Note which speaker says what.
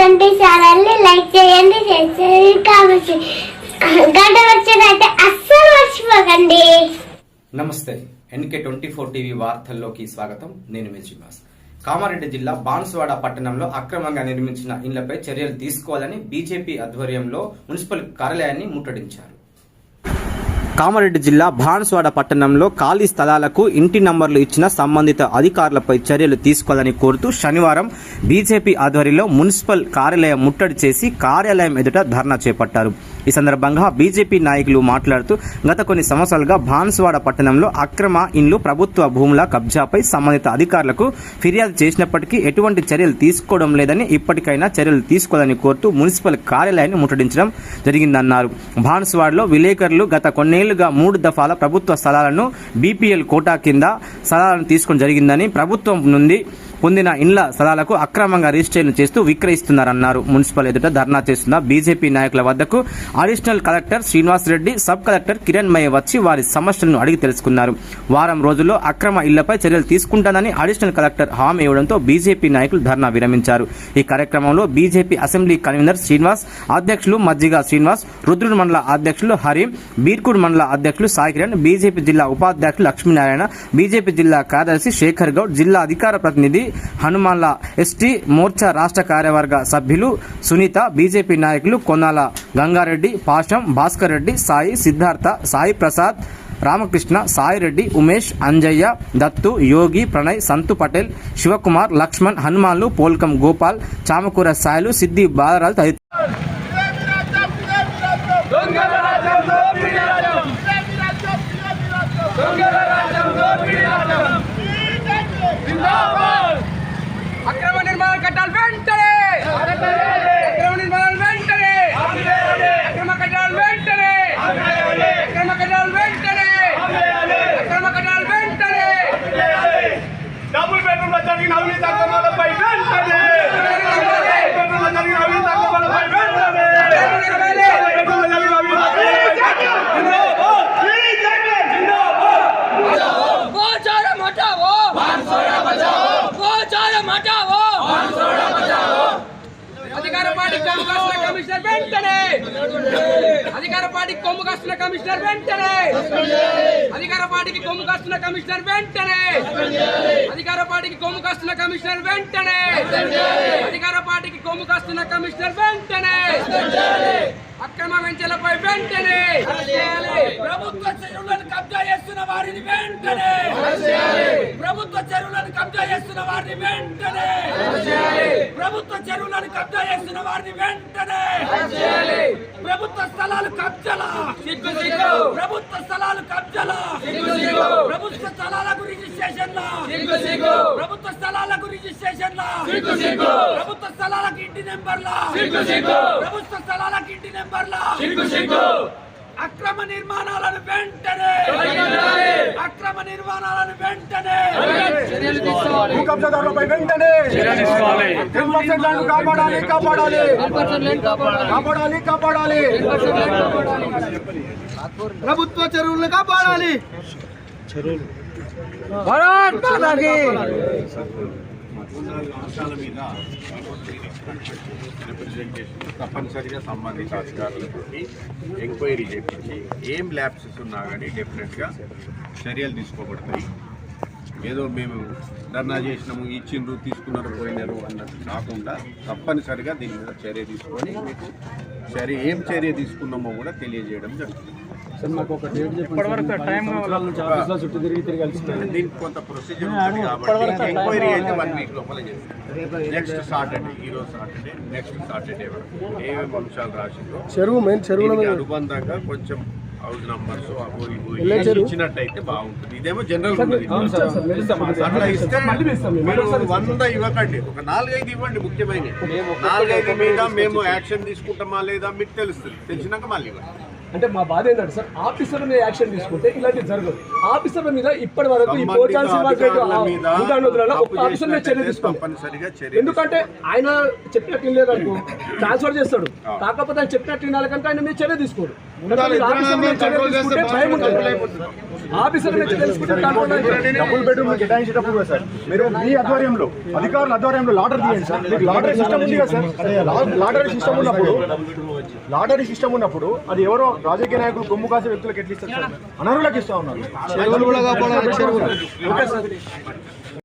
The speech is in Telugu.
Speaker 1: ట్వంటీ ఛానల్ని లైక్ చేయండి షేర్ చేయండి కావచ్చు గంట వచ్చినట్టే అస్సలు మర్చిపోకండి.
Speaker 2: నమస్తే ఎన్కే ట్వంటీ ఫోర్ టీవీ వార్తల్లోకి స్వాగతం. నేను మీ శ్రీనివాస్. కామారెడ్డి జిల్లా బాన్సువాడ పట్టణంలో అక్రమంగా నిర్మించిన ఇళ్ళపై చర్యలు తీసుకోవాలని బీజేపీ ఆధ్వర్యంలో మున్సిపల్ కార్యాలయాన్ని ముట్టడించారు. కామారెడ్డి జిల్లా భాన్స్వాడ పట్టణంలో ఖాళీ స్థలాలకు ఇంటి నంబర్లు ఇచ్చిన సంబంధిత అధికారులపై చర్యలు తీసుకోవాలని కోరుతూ శనివారం బీజేపీ ఆధ్వర్యంలో మున్సిపల్ కార్యాలయం ముట్టడి చేసి కార్యాలయం ఎదుట ధర్నా చేపట్టారు. ఈ సందర్భంగా బీజేపీ నాయకులు మాట్లాడుతూ గత కొన్ని సంవత్సరాలుగా భాన్స్వాడ పట్టణంలో అక్రమ ఇండ్లు ప్రభుత్వ భూముల కబ్జాపై సంబంధిత అధికారులకు ఫిర్యాదు చేసినప్పటికీ ఎటువంటి చర్యలు తీసుకోవడం లేదని ఇప్పటికైనా చర్యలు తీసుకోవాలని కోరుతూ మున్సిపల్ కార్యాలయాన్ని ముట్టడించడం జరిగిందన్నారు. భాన్స్వాడలో విలేకరులు గత కొన్నేళ్ళుగా మూడు దఫాల ప్రభుత్వ స్థలాలను బీపీఎల్ కోటా కింద స్థలాలను తీసుకోవడం జరిగిందని ప్రభుత్వం నుండి పొందిన ఇండ్ల స్థలాలకు అక్రమంగా రిజిస్ట్రేషన్ చేస్తూ విక్రయిస్తున్నారన్నారు. మున్సిపల్ ఎదుట ధర్నా చేస్తున్న బీజేపీ నాయకుల వద్దకు additional collector Srinivas Reddy sub collector Kiranmayi వచ్చి వారి సమస్యలను అడిగి తెలుసుకున్నారు. వారం రోజుల్లో అక్రమ ఇళ్ళపై చర్యలు తీసుకుంటానని అడిషనల్ కలెక్టర్ హామీ ఇవ్వడంతో బీజేపీ నాయకులు ధర్నా విరమించారు. ఈ కార్యక్రమంలో బీజేపీ అసెంబ్లీ కన్వీనర్ శ్రీనివాస్ అధ్యక్షులు మజ్జిగ శ్రీనివాస్ రుద్రుడు మండల అధ్యక్షులు హరి బీర్కూడ్ మండల అధ్యక్షులు సాయి కిరణ్ బీజేపీ జిల్లా ఉపాధ్యక్షులు లక్ష్మీనారాయణ బీజేపీ జిల్లా కార్యదర్శి శేఖర్ గౌడ్ జిల్లా అధికార ప్రతినిధి హనుమాన్ల ఎస్టీ మోర్చా రాష్ట్ర కార్యవర్గ సభ్యులు సునీత బీజేపీ నాయకులు కొనాల గంగారెడ్డి పాషం భాస్కర్ రెడ్డి సాయి సిద్ధార్థ సాయి ప్రసాద్ రామకృష్ణ సాయిరెడ్డి ఉమేష్ అంజయ్య దత్తు యోగి ప్రణయ్ సంతు పటేల్ శివకుమార్ లక్ష్మణ్ హనుమాన్లు పోల్కం గోపాల్ చామకూర సాయిలు సిద్ది బాలరాజు తదితరులు
Speaker 3: దొంగల రాజ్యం దోపిడీ రాజ్యం దొంగల రాజ్యం దోపిడీ రాజ్యం జిందాబాద్ అక్రమ నిర్మాణ కట్టాలు వెంటనే అక్రమ నిర్మాణాలు వెంటనే అక్రమ కట్టాలు వెంటనే అక్రమ కట్టాలు వెంటనే అక్రమ కట్టాలు వెంటనే
Speaker 4: డబుల్ బెడ్రూమ్లో జరిగిన అవినీతి అక్రమాలపై వెంటనే డబుల్ బెడ్రూమ్లో జరిగిన అవినీతి అక్రమాలపై వెంటనే డబుల్ బెడ్రూమ్లో జరిగిన అవినీతి
Speaker 3: గోచారం హటావో గోచారం హటావో అధికార పార్టీ కొమ్ము కాస్తున్న కమిషనర్ వెంటనే అధికార పార్టీకి కొమ్ము కాస్తున్న కమిషనర్ వెంటనే! అధికార పార్టీకి కొమ్ము కాస్తున్న కమిషనర్ వెంటనే! అధికార పార్టీకి కొమ్ము కాస్తున్న కమిషనర్ వెంటనే! అధికార పార్టీకి కొమ్ము కాస్తున్న కమిషనర్ వెంటనే! అక్రమ వెంచలపై వెంటనే! ప్రభుత్వ కబ్జా చేస్తున్న వారిని వెంటనే! ప్రభుత్వ చెరువులను కబ్జా చేస్తున్న వారిని వెంటనే ప్రభుత్వ చెరువులను కబ్జా చేస్తున్న వారిని వెంటనే ప్రభుత్వ స్థలాలు కబ్జలా? ప్రభుత్వ స్థలాలు కబ్జలా? ప్రభుత్వ స్థలాలకు రిజిస్ట్రేషన్ల? ప్రభుత్వ స్థలాలకు రిజిస్ట్రేషన్ల? ప్రభుత్వ స్థలాలకు ఇంటి నెంబర్ల? ప్రభుత్వ స్థలాలకు ఇంటి నెంబర్ల? అక్రమ నిర్మాణాలను వెంటనే అక్రమ నిర్మాణాలను వెంటనే!
Speaker 4: భూ కబ్జాదారులపై వెంటనే! టెన్ పర్సెంట్ ల్యాండ్ కాపాడాలి కాపాడాలి! కాపాడాలి. కాపాడాలి
Speaker 5: ప్రభుత్వ చెరువులను కాపాడాలి!
Speaker 6: అంశాల మీద రిప్రజెంటేషన్ తప్పనిసరిగా సంబంధిత అధికారులతో ఎంక్వైరీ చేపించి ఏం ల్యాబ్సెస్ ఉన్నా కానీ డెఫినెట్గా చర్యలు తీసుకోబడతాయి. ఏదో మేము ధర్నా చేసినాము ఇచ్చిండ్రు తీసుకున్నారు పోయినారు అన్నట్టు కాకుండా తప్పనిసరిగా దీని మీద చర్య తీసుకొని మీకు చర్య ఏం చర్య తీసుకున్నామో కూడా తెలియజేయడం జరుగుతుంది. దీనికి కొంత ప్రొసీజర్ ఉంటుంది కాబట్టి ఎంక్వైరీ అయితే వన్ వీక్ లోపల చేస్తాం నెక్స్ట్ సాటర్డే ఈ రోజు సాటర్డే నెక్స్ట్ సాటర్డే వరకు. ఏమేమి అంశాలు రాసిందో
Speaker 5: చెరువు మెయిన్ చెరువుల
Speaker 6: అనుబంధంగా కొంచెం హౌస్ నంబర్స్ అవి ఇవి ఇచ్చినట్టయితే బాగుంటుంది. ఇదేమో జనరల్ ఉన్నది అట్లా ఇస్తే మీరు వంద ఇవ్వకండి. ఒక నాలుగైదు ఇవ్వండి ముఖ్యమైన నాలుగైదు మీద మేము యాక్షన్ తీసుకుంటామా లేదా మీకు తెలుస్తుంది. తెలిసినాక మళ్ళీ ఇవ్వండి.
Speaker 5: అంటే మా బాధ ఏంటంటే సార్ ఆఫీసర్ల మీద యాక్షన్ తీసుకుంటే ఇలాంటివి జరగదు. ఆఫీసర్ల మీద ఇప్పటి వరకు ఈ పోచాల ఆఫీసర్ మీద చర్య తీసుకోండి ఎందుకంటే ఆయన చెప్పినట్టు లేదనుకో ట్రాన్స్ఫర్ చేస్తాడు. కాకపోతే ఆయన చెప్పినట్టు వినాలి కనుక ఆయన మీద చర్య తీసుకోడు.
Speaker 7: డబుల్ బెడ్రూమ్ కేటాయించేటప్పుడు కూడా సార్. మీరు మీ ఆధ్వర్యంలో అధికారుల ఆధ్వర్యంలో లాటరీ తీయండి సార్. మీకు లాటరీ సిస్టమ్ ఉంది కదా సార్. లాటరీ సిస్టమ్ ఉన్నప్పుడు లాటరీ సిస్టమ్ ఉన్నప్పుడు అది ఎవరో రాజకీయ నాయకులు కొమ్ము కాసే వ్యక్తులకు ఎట్లా ఇస్తారు సార్? అనర్హులకు ఇస్తా ఉన్నారు.